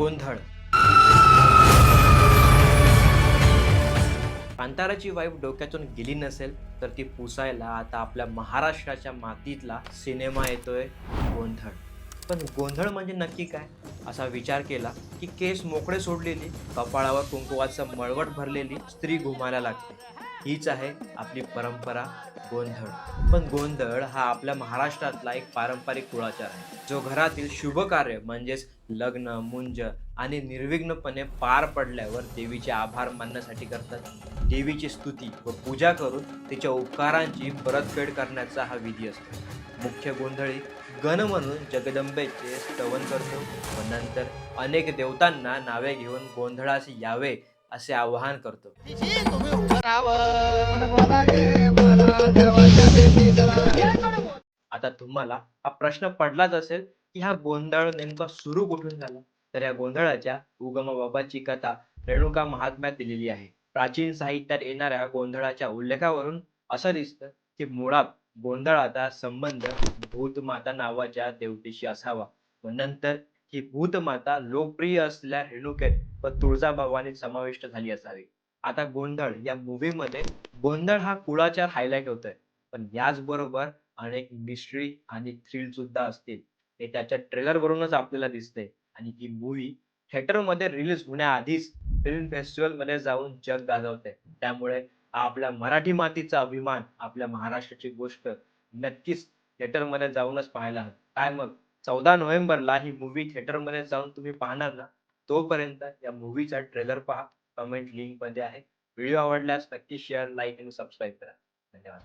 गोंधळ. कांताराची वाईफ डोक्यातून गेली नसेल तर ती पुसायला आता आपल्या महाराष्ट्राच्या मातीतला सिनेमा येतोय गोंधळ. पण गोंधळ म्हणजे नक्की काय? असा विचार केला की केस मोकळे सोडलेली कपाळावर कुंकुवाचं मळवट भरलेली स्त्री घुमायला लागते. हीच आहे आपली परंपरा गोंधळ. पण गोंधळ हा आपल्या महाराष्ट्रातला एक पारंपरिक कुळाचार आहे. जो घरातील शुभ कार्य म्हणजेच लग्न मुंज आणि निर्विघ्नपणे पार पडल्यावर देवीचे आभार मानण्यासाठी करतात. देवीची स्तुती व पूजा करून तिच्या उपकारांची परतफेड करण्याचा हा विधी असतो. मुख्य गोंधळी गण म्हणून जगदंबेचे स्तवन करतो व नंतर अनेक देवतांना नावे घेऊन गोंधळास यावे असे आवाहन करतो. आता तुम्हाला हा प्रश्न पडलाच असेल की हा गोंधळ नेमका सुरू कुठून झाला? तर या गोंधळाच्या उगमाबाबाची कथा रेणुका महात्म्यात दिलेली आहे. प्राचीन साहित्यात येणाऱ्या गोंधळाच्या उल्लेखावरून असं दिसतं की मुळात गोंधळाचा संबंध भूतमाता नावाच्या देवतेशी असावा. व नंतर ही भूतमाता लोकप्रिय असलेल्या रेणुकेत व तुळजाभवानीत समाविष्ट झाली असावी. आता गोंधळ या मूवी मध्ये गोंधळ हा कुळाचार हायलाइट होतोय. पण याचबरोबर अनेक मिस्ट्री आणि थ्रिल सुद्धा असतील. हे त्याच्या ट्रेलर वरूनच आपल्याला दिसते आणि ही मूवी थिएटरमध्ये रिलीज होण्याआधीच फिल्म फेस्टिवलमध्ये जाऊन जग गाजवते त्यामुळे आपल्या मराठी मातीचा अभिमान आपल्या महाराष्ट्राची गोष्ट नक्कीच थिएटरमध्ये जाऊनच पाहायला काय मग? चौदा नोव्हेंबरला ही मूवी थिएटरमध्ये जाऊन तुम्ही पाहणार ना? तोपर्यंत या मूवीचा ट्रेलर पहा. कमेंट लिंकमध्ये आहे. व्हिडिओ आवडल्यास नक्की शेअर लाईक आणि सबस्क्राईब करा. धन्यवाद.